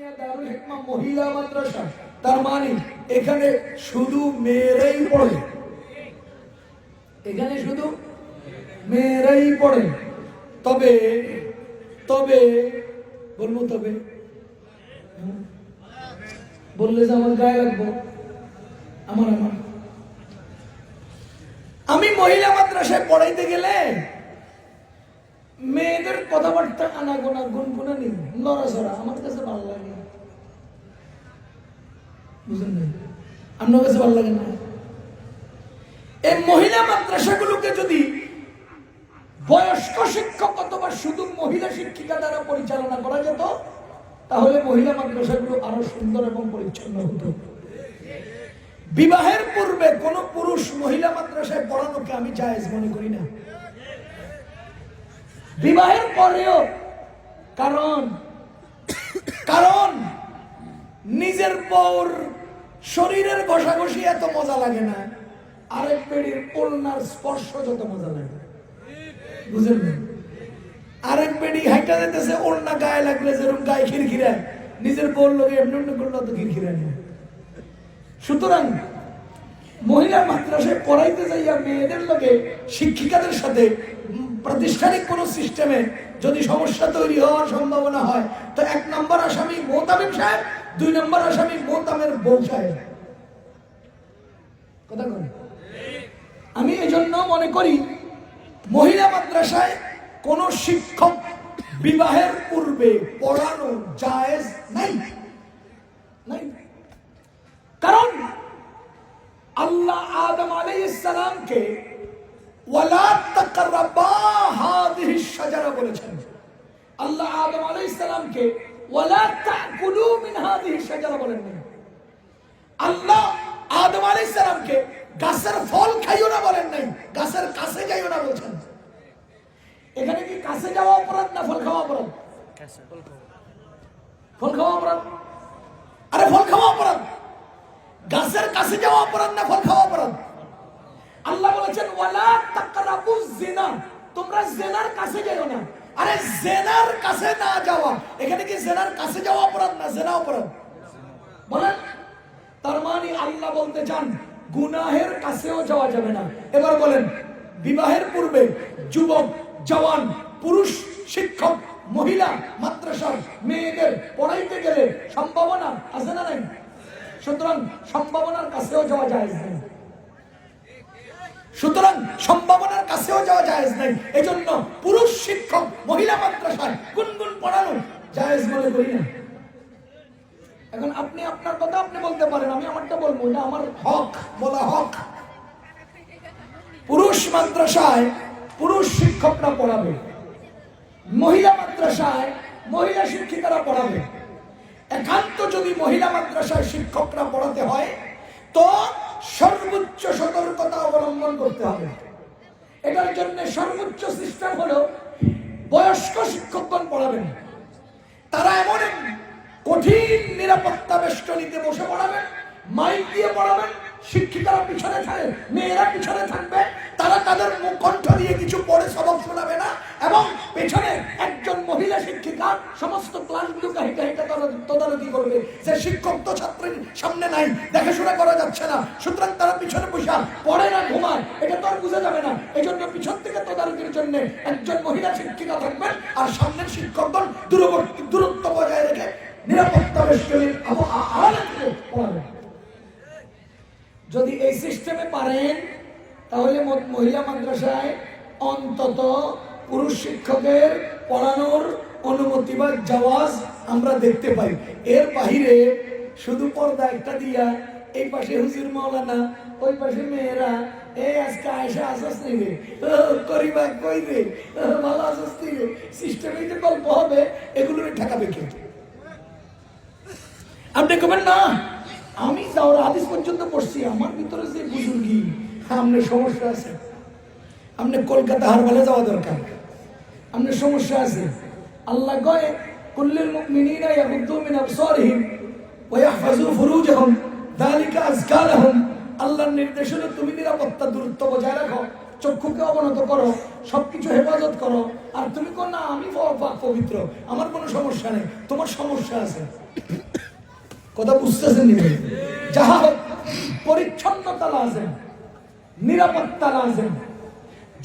মহিলা মাদ্রাসা, তার মানে এখানে শুধু মেয়েরাই পড়ে। এখানে শুধু মেয়েরাই পড়ে। তবে তবে, বলব তবে বললে যে আমার গায়ে লাগবো, আমার আমার। আমি মহিলা মাদ্রাসায় পড়াইতে গেলে মেয়েদের কথাবার্তা আনাগোনা গুনগুনানি লড়াচড়া আমার কাছে ভালো লাগে। বয়স্ক শিক্ষক অথবা শুধু মহিলা শিক্ষিকা দ্বারা পরিচালনা করা যেত, তাহলে মহিলা আরও সুন্দর এবং পরিচ্ছন্ন হতো। বিবাহের পূর্বে কোন পুরুষ মহিলা মাদ্রাসায় পড়ানোকে আমি জায়েজ মনে করি না। বিবাহের পরেও, কারণ কারণ, নিজের বউর শরীরের ঘষাঘষি এত মজা লাগে না, আরেক পেড়ির ওলনার স্পর্শ যত মজা লাগে বুঝলেন? আরেক পেড়ি হাইটা যেতেছে ওলনা গায়ে লাগলে যেরকম গায়ে খিরখিরায় নিজের বউর লোকে এমনি এমনি করলে অত খিরখিরায় না সুতরাং, মহিলা মাদ্রাসায় পড়াইতে যাইয়া মেয়েদের লোকে শিক্ষিকাদের সাথে প্রাতিষ্ঠানিক কোন সিস্টেমে যদি সমস্যা তৈরি হওয়ার সম্ভাবনা হয়, তো এক নম্বর আসামি মোহতামিম সাহেব, দুই নম্বর আসামি মোহতামের বউ সাহেব। কথা কন। আমি এই জন্য মনে করি, মহিলা মাদ্রাসায় কোন শিক্ষক বিবাহের পূর্বে পড়ানো জায়েজ নাই। নাই। কারণ আল্লাহ আদম আলাইহিস সালামকে ওয়ালা তাকরাবা হাদিহি শাজারা বলেছেন। আল্লাহ আদম আলাইহিস সালামকে ওয়ালা তাকুলু মিন হাদিহি শাজারা বলেন নাই আল্লাহ আদম আলাইহিস সালামকে গাছের ফল খাইও না বলেন নাই গাছের কাছে যাইও না বলছেন। এখানে কি কাছে যাওয়া অপরাধ না ফল খাওয়া অপরাধ? ফল খাওয়া অপরাধ। আরে ফল খাওয়া অপরাধ। গাছের কাছে যাওয়া অপরাধ না ফল খাওয়া অপরাধ? আল্লাহ বলেছেন, ওয়ালা তাকরাবু জিনা তোমরা জেনার কাছে যাও না। আরে, জেনার কাছে না যাওয়া। এখানে কি জেনার কাছে যাওয়া অপরাধ না জেনা অপরাধ? বলেন। তার মানে আল্লাহ বলতে চান, গুনাহের কাছেও যাওয়া যাবে না। এবার বলেন, বিবাহের পূর্বে যুবক, জওয়ান, পুরুষ, শিক্ষক, মহিলা, মাদ্রাসার মেয়েদের পড়াইতে গেলে সম্ভাবনা আছে না নাই? সুতরাং সম্ভাবনার কাছেও যাওয়া যায় নাই সুতরাং সম্ভাবনার কাছেও যাওয়া জায়েজ নাই। এজন্য পুরুষ শিক্ষক, মহিলা মাদ্রাসায় গুনগুন পড়ানো জায়েজ বলে করি না। এখন আপনি আপনার কথা আপনি বলতে পারেন, আমি আমারটা বলব এটা আমার হক, বলা হক। পুরুষ মাদ্রাসায় পুরুষ শিক্ষকরা পড়াবে, মহিলা মাদ্রাসায় মহিলা শিক্ষিকারা পড়াবে। একান্ত যদি মহিলা মাদ্রাসায় শিক্ষকরা পড়াতে হয় সর্বোচ্চ সতর্কতা অবলম্বন করতে হবে। এটার জন্য সর্বোচ্চ সিস্টেম হলো বয়স্ক শিক্ষকগণ পড়াবেন। তারা এমন কঠিন নিরাপত্তা বেষ্টনীতে বসে পড়াবেন, মাইক দিয়ে পড়াবেন, শিক্ষিকারা পিছনে থাকে, মেয়েরা পিছনে থাকবে, তারা তাদের মুখ কণ্ঠ দিয়ে কিছু পড়ে সবক শোনাবে না, এবং পেছনে একজন মহিলা শিক্ষিকা সমস্ত ক্লাসগুলোকে হেঁটে হেঁটে তদা- তদারকি করবে। যে শিক্ষক তো ছাত্রের সামনে নাই, দেখাশোনা করা যাচ্ছে না। সুতরাং তারা পিছনে বসা পড়ে না, ঘুমায়। এটা তো আর যাবে না। এই জন্য পিছন থেকে তদারকির জন্য একজন মহিলা শিক্ষিকা থাকবেন আর সামনের দূরবর্তী, দূরত্ব বজায় রেখে নিরাপত্তা যদি এই সিস্টেমে পারেন, তাহলে মহিলা মাদ্রাসায় অন্তত পুরুষ শিক্ষকের পড়ানোর অনুমতি বা জাওয়াজ আমরা দেখতে পাই। এর বাহিরে শুধু পর্দা একটা দিয়া এই পাশে হুজুর মৌলানা ওই পাশে মেয়েরা এই আজকে আয়সা আসস নি রে? করিবা কই রে? ভালো আসস নি রে? সিস্টেমে যে গল্প হবে এগুলো ঠেকাবে কে আপনি কবেন না, আমি যাওয়ার আদেশ পর্যন্ত পড়ছি, আমার ভিতরে যে বুজুর্গি আপনার সমস্যা আছে। আপনি কলকাতা হারবালে যাওয়া দরকার। আপনার সমস্যা আছে। আল্লাহ কয় মুমিনিনা ইয়াগুদ্দু মিন আবসারিহিম ওয়া ইয়াহফাজু ফুরুজাহুম যালিকা আযকা লাহুম আল্লাহর নির্দেশ তুমি নিরাপত্তা দূরত্ব বজায় রাখো, চক্ষুকে অবনত করো, সবকিছু হেফাজত করো। আর তুমি কো না, আমি পবিত্র, আমার কোনো সমস্যা নেই, তোমার সমস্যা আছে। কথা বুঝতেছেন নি? যাহা পরিচ্ছন্নতা লাজেম, নিরাপত্তা লাজেম।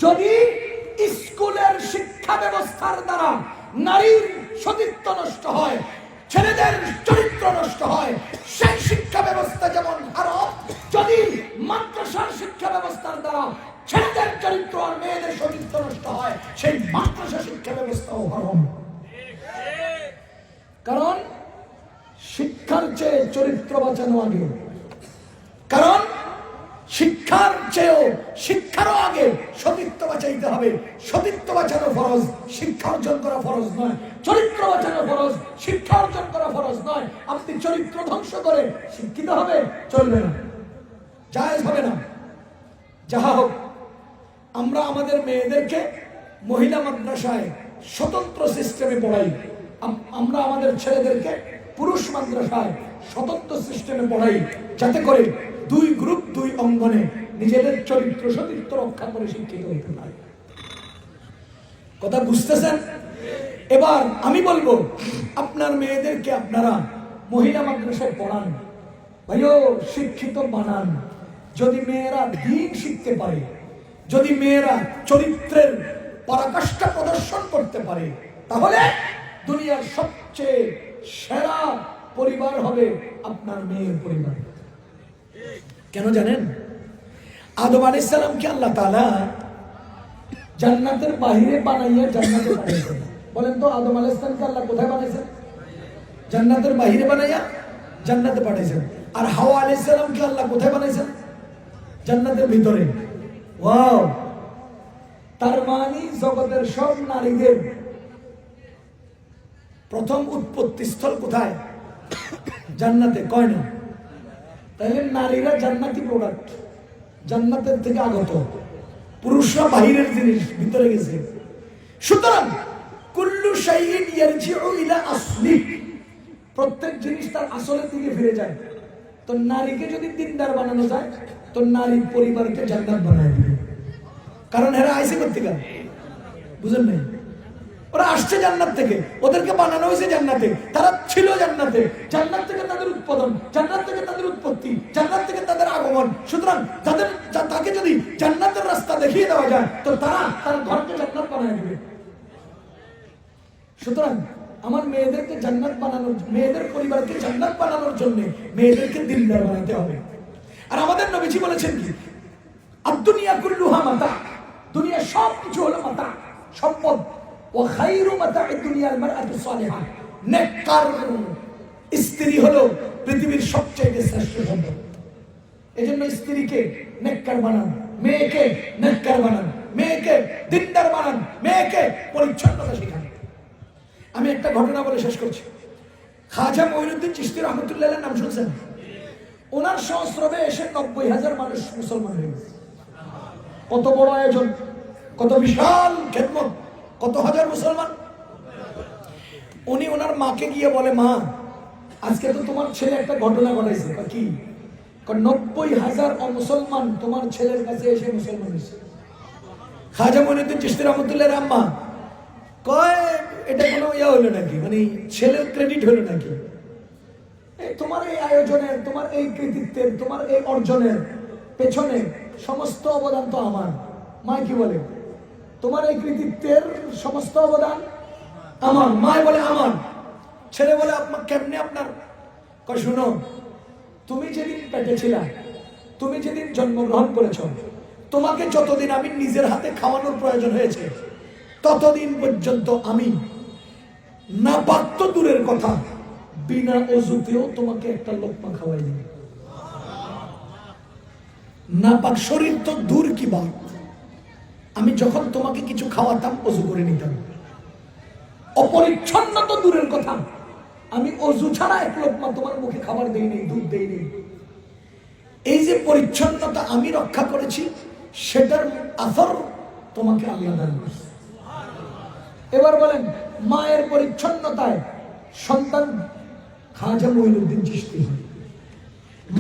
যদি স্কুলের শিক্ষা ব্যবস্থার দ্বারা নারীর সতীত্ব নষ্ট হয়, ছেলেদের চরিত্র নষ্ট হয়। সেই শিক্ষা ব্যবস্থা যেমন হারম যদি মাদ্রাসার শিক্ষা ব্যবস্থার দ্বারা ছেলেদের চরিত্র আর মেয়েদের সতীত্ব নষ্ট হয়, সেই মাদ্রাসা শিক্ষা ব্যবস্থাও হারম। কারণ শিক্ষার চেয়ে চরিত্র বাঁচানো আগে। কারণ শিক্ষার চেয়েও শিক্ষারও আগে সতীত্ব বাঁচাইতে হবে। সতীত্ব বাঁচানো ফরজ, শিক্ষা অর্জন করা ফরজ নয়। চরিত্র বাঁচানো ফরজ, শিক্ষা অর্জন করা ফরজ নয়। আপনি চরিত্র ধ্বংস করে শিক্ষিত হবে, চলবে না। জায়েজ হবে না। যাহা হোক, আমরা আমাদের মেয়েদেরকে মহিলা মাদ্রাসায় স্বতন্ত্র সিস্টেমে পড়াই। আমরা আমাদের ছেলেদেরকে পুরুষ মাদ্রাসায় স্বতন্ত্র সিস্টেমে পড়াই। যাতে করে দুই গ্রুপ দুই অঙ্গনে নিজেদের চরিত্র সতীত্ব রক্ষা করে শিক্ষিত হইতে পারে। কথা বুঝতেছেন? এবার আমি বলব, আপনার মেয়েদেরকে আপনারা মহিলা মাদ্রাসায় পড়ান। ভাইও, শিক্ষিত বানান। যদি মেয়েরা দিন শিখতে পারে, যদি মেয়েরা চরিত্রের পরাকাষ্ঠা প্রদর্শন করতে পারে, তাহলে দুনিয়ার সবচেয়ে সেরা পরিবার হবে আপনার মেয়ের পরিবার। কেন জানেন? আদম আলাইহিস সালামকে আল্লাহ তালা জান্নাতের বাহিরে বানাইয়া জান্নাতে বলেন তো, আদম আলাইহিস সালামকে আল্লাহ কোথায় বানাইছেন জান্নাতের বাহিরে বানাইয়া জান্নাতে পাঠাইছেন। আর হাওয়া আলাইহিস সালামকে আল্লাহ কোথায় বানাইছেন? জান্নাতের ভিতরে। ওয়াও! তার মানে জগতের সব নারীদের প্রথম উৎপত্তি স্থল কোথায়? জান্নাতে, কয় না? তাহলে নারীরা জান্নাতি প্রোডাক্ট জান্নাতের থেকে আগত। পুরুষরা বাহিরের জিনিস ভিতরে গেছে। সুতরাং কুল্লু শাইইন ইয়ারজিউ ইলা আসলি। প্রত্যেক জিনিস তার আসলের দিকে ফিরে যায়। তো নারীকে যদি দিনদার বানানো যায়, তো নারী পরিবারকে জান্নাত বানায় দিবে। কারণ এরা আইসি করতে বুঝেন নাই? ওরা আসছে জান্নাত থেকে। ওদেরকে বানানো হয়েছে জান্নাতে। তারা ছিল জান্নাতে। জান্নাত থেকে তাদের উৎপাদন, জান্নাত থেকে তাদের উৎপত্তি, জান্নাত থেকে তাদের আগমন। সুতরাং তাদের তাকে যদি জান্নাতের রাস্তা দেখিয়ে দেওয়া যায়, তো তারা তার ঘরকে জান্নাত বানিয়ে দিবে। সুতরাং আমার মেয়েদেরকে জান্নাত বানানোর মেয়েদের পরিবারকে জান্নাত বানানোর জন্য মেয়েদেরকে দিনদার বানাতে হবে। আর আমাদের নবীজি বলেছেন কি? আর দুনিয়া কুল্লুহা মাতা। দুনিয়া সব কিছু হলো মাতা, সম্পদ। ও খাইরু মাতা দুনিয়ার মারআতু সালিহা নেককার স্ত্রী হলো পৃথিবীর সবচেয়ে শ্রেষ্ঠ সম্পদ। এজন্য স্ত্রীকে নেককার বানান, মেয়েকে নেককার বানান, মেয়েকে দিনদার বানান, মেয়েকে পরিচ্ছন্নতা শেখান। আমি একটা ঘটনা বলে শেষ করছি। খাজা মঈনুদ্দিন চিস্তি রহমতুল্লাহ নাম শুনছেন? ওনার সংস্রবে এসে নব্বই হাজার মানুষ মুসলমান হয়ে কত বড় আয়োজন, কত বিশাল খেদমত। কত হাজার মুসলমান? উনি ওনার মাকে গিয়ে বলে, মা, আজকে তো তোমার ছেলে একটা ঘটনা ঘটাইছে। কি? নব্বই হাজার অমুসলমান তোমার ছেলের কাছে এসে মুসলমান হয়েছে। খাজা মনিউদ্দিন চিস্তি রহমতুল্লাহ আম্মা কয়, এটা কোনো ইয়ে হলো নাকি? মানে ছেলের ক্রেডিট হলো নাকি? এই তোমার এই আয়োজনের, তোমার এই কৃতিত্বের, তোমার এই অর্জনের পেছনে সমস্ত অবদান তো আমার। মা কি বলে? তোমার এই কৃতিত্বের সমস্ত অবদান আমার, মায় বলে আমার, ছেলে বলে আপনার কেমনে আপনার? শুনো, তুমি যেদিন পেটে ছিলা, তুমি যেদিন জন্মগ্রহণ করেছ, তোমাকে যতদিন আমি নিজের হাতে খাওয়ানোর প্রয়োজন হয়েছে, ততদিন পর্যন্ত আমি না পারত দূরের কথা, বিনা অজুতেও তোমাকে একটা লোকমা খাওয়াই না পাক শরীর তো দূর কি বাত? আমি যখন তোমাকে কিছু খাওয়াতাম, অজু করে নিতাম। অপরিচ্ছন্ন তো দূরের কথা। আমি অজু ছাড়া এক লোকমা তোমার মুখে খাবার দেই নেই দুধ দেই নেই এই যে পরিচ্ছন্নতা আমি রক্ষা করেছি, সেটার আথর তোমাকে আল্লাহ দান করছে। এবার বলেন, মায়ের পরিচ্ছন্নতায় সন্তান খাজা মঈনুদ্দিন চিস্তি হয়।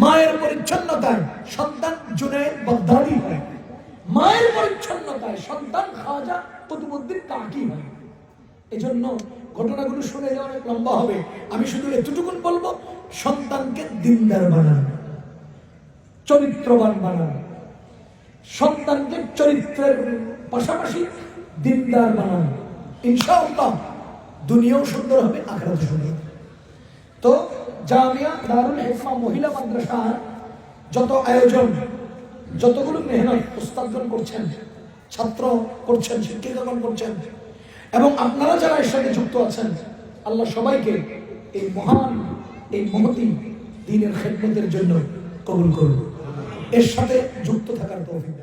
মায়ের পরিচ্ছন্নতায় সন্তান জুনে বাগদাদি হয়। মায়ের পরিচ্ছন্নতায় সন্তান খাওয়া যা কুতুবুদ্দিন কাকি হয়। এজন্য ঘটনাগুলো শুনে যাওয়া অনেক লম্বা হবে। আমি শুধু এতটুকুন বলব, সন্তানকে দিনদার বানান, চরিত্রবান বানান। সন্তানকে চরিত্রের পাশাপাশি দিনদার বানান। ইনশাআল্লাহ দুনিয়াও সুন্দর হবে আখরাত সুন্দর তো জামিয়া দারুল হেফা মহিলা মাদ্রাসা যত আয়োজন যতগুলো মেহনত উস্তাদগণ করছেন, ছাত্র করছেন শিক্ষিতগণ করছেন, এবং আপনারা যারা এর সাথে যুক্ত আছেন, আল্লাহ সবাইকে এই মহান, এই মহতি দিনের খেদমতের জন্য কবুল করুন এর সাথে যুক্ত থাকার তৌফিক।